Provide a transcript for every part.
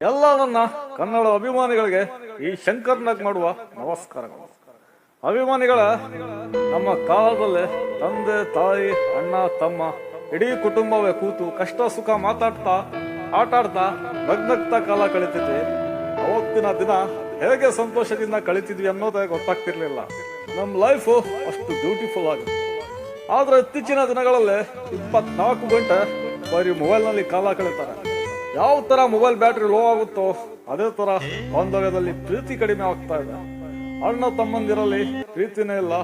ಎಲ್ಲ ನನ್ನ ಕನ್ನಡ ಅಭಿಮಾನಿಗಳಿಗೆ ಈ ಶಂಕರ್ನಾಗ್ ಮಾಡುವ ನಮಸ್ಕಾರಗಳು. ಅಭಿಮಾನಿಗಳ, ನಮ್ಮ ಕಾಲದಲ್ಲಿ ತಂದೆ, ತಾಯಿ, ಅಣ್ಣ, ತಮ್ಮ, ಇಡೀ ಕುಟುಂಬವೇ ಕೂತು ಕಷ್ಟ, ಸುಖ ಮಾತಾಡ್ತಾ, ಆಟಾಡ್ತಾ, ನಗ್ನಗ್ತಾ ಕಾಲ ಕಳೀತಿದ್ವಿ ಅವತ್ತಿನ ದಿನ ಹೇಗೆ ಸಂತೋಷದಿಂದ ಕಳೀತಿದ್ವಿ ಅನ್ನೋದೇ ಗೊತ್ತಾಗ್ತಿರ್ಲಿಲ್ಲ. ನಮ್ಮ ಲೈಫು ಅಷ್ಟು ಬ್ಯೂಟಿಫುಲ್ ಆಗುತ್ತೆ ಆದ್ರೆ ಇತ್ತೀಚಿನ ದಿನಗಳಲ್ಲಿ ಇಪ್ಪತ್ನಾಲ್ಕು ಗಂಟೆ ಬರೀ ಮೊಬೈಲ್ನಲ್ಲಿ ಕಾಲ ಕಳೀತಾರೆ. ಯಾವ ತರ ಮೊಬೈಲ್ ಬ್ಯಾಟ್ರಿ ಲೋ ಆಗುತ್ತೋ, ಅದೇ ತರ ಬಾಂಧವ್ಯದಲ್ಲಿ ಪ್ರೀತಿ ಕಡಿಮೆ ಆಗ್ತಾ ಇದೆ. ಅಣ್ಣ ತಮ್ಮಂದಿರಲ್ಲಿ ಪ್ರೀತಿನೇ ಇಲ್ಲ,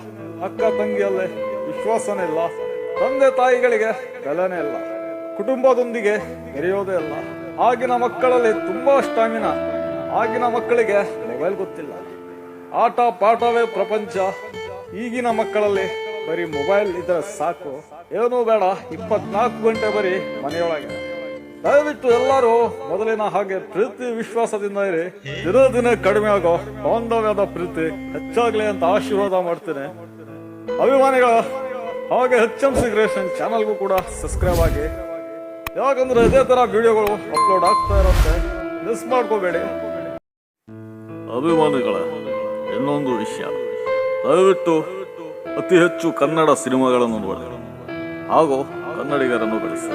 ಅಕ್ಕ ತಂಗಿಯಲ್ಲಿ ವಿಶ್ವಾಸನೇ ಇಲ್ಲ, ತಂದೆ ತಾಯಿಗಳಿಗೆ ಬೆಲೆನೇ ಇಲ್ಲ, ಕುಟುಂಬದೊಂದಿಗೆ ಬೆರೆಯೋದೇ ಇಲ್ಲ. ಆಗಿನ ಮಕ್ಕಳಲ್ಲಿ ತುಂಬಾ ಸ್ಟಾಮಿನಾ ಆಗಿನ ಮಕ್ಕಳಿಗೆ ಮೊಬೈಲ್ ಗೊತ್ತಿಲ್ಲ. ಆಟ ಪಾಠವೇ ಪ್ರಪಂಚ, ಈಗಿನ ಮಕ್ಕಳಲ್ಲಿ ಬರೀ ಮೊಬೈಲ್ ಇದ್ರೆ ಸಾಕು. ಏನೂ ಬೇಡ, ಇಪ್ಪತ್ನಾಲ್ಕು ಗಂಟೆ ಬರೀ ಮನೆಯೊಳಗೆ. ದಯವಿಟ್ಟು ಎಲ್ಲರೂ ಮೊದಲಿನ ಹಾಗೆ ಪ್ರೀತಿ ವಿಶ್ವಾಸದಿಂದ ಇರಿ. ದಿನ ದಿನ ಕಡಿಮೆ ಆಗೋ ಬಾಂಧವ್ಯದ ಪ್ರೀತಿ ಹೆಚ್ಚಾಗ್ಲಿ ಅಂತ ಆಶೀರ್ವಾದ ಮಾಡ್ತೇನೆ. ಅಭಿಮಾನಿಗಳ, ಹಾಗೆ ಎಚ್ ಎಂ ಸಿ ಕ್ರಿಯೇಷನ್ ಚಾನಲ್ಗೂ ಕೂಡ ಸಬ್ಸ್ಕ್ರೈಬ್ ಆಗಿ. ಯಾಕಂದ್ರೆ ಇದೇ ತರ ವಿಡಿಯೋಗಳು ಅಪ್ಲೋಡ್ ಆಗ್ತಾ ಇರುತ್ತೆ. ಮಿಸ್ ಮಾಡ್ಕೋಬೇಡಿ. ಅಭಿಮಾನಿಗಳ, ಇನ್ನೊಂದು ವಿಷಯ. ದಯವಿಟ್ಟು ಅತಿ ಹೆಚ್ಚು ಕನ್ನಡ ಸಿನಿಮಾಗಳನ್ನು ನೋಡಿ. ಹಾಗೂ ಕನ್ನಡಿಗರನ್ನು ಬೆಳೆಸಿ.